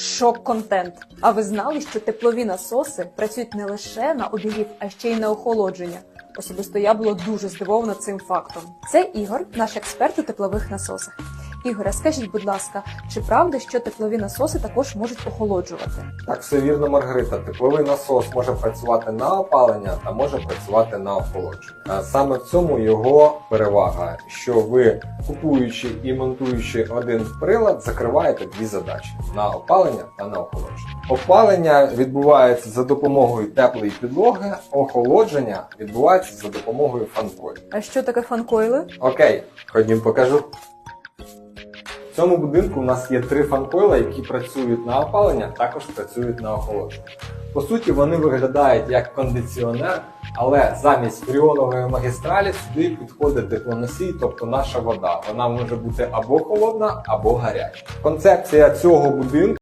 Шок-контент. А ви знали, що теплові насоси працюють не лише на обігрів, а ще й на охолодження? Особисто я була дуже здивована цим фактом. Це Ігор, наш експерт у теплових насосах. Ігоре, скажіть, будь ласка, чи правда, що теплові насоси також можуть охолоджувати? Так, все вірно, Маргарита. Тепловий насос може працювати на опалення та може працювати на охолодження. Саме в цьому його перевага, що ви купуючи і монтуючи один прилад, закриваєте дві задачі на опалення та на охолодження. Опалення відбувається за допомогою теплої підлоги, охолодження відбувається за допомогою фанкою. А що таке фанкойли? Окей, ходім покажу. Цьому будинку у нас є три фанкойла, які працюють на опалення, також працюють на охолодження. По суті, вони виглядають як кондиціонер, але замість фріонової магістралі сюди підходить теплоносій, тобто наша вода. Вона може бути або холодна, або гаряча. Концепція цього будинку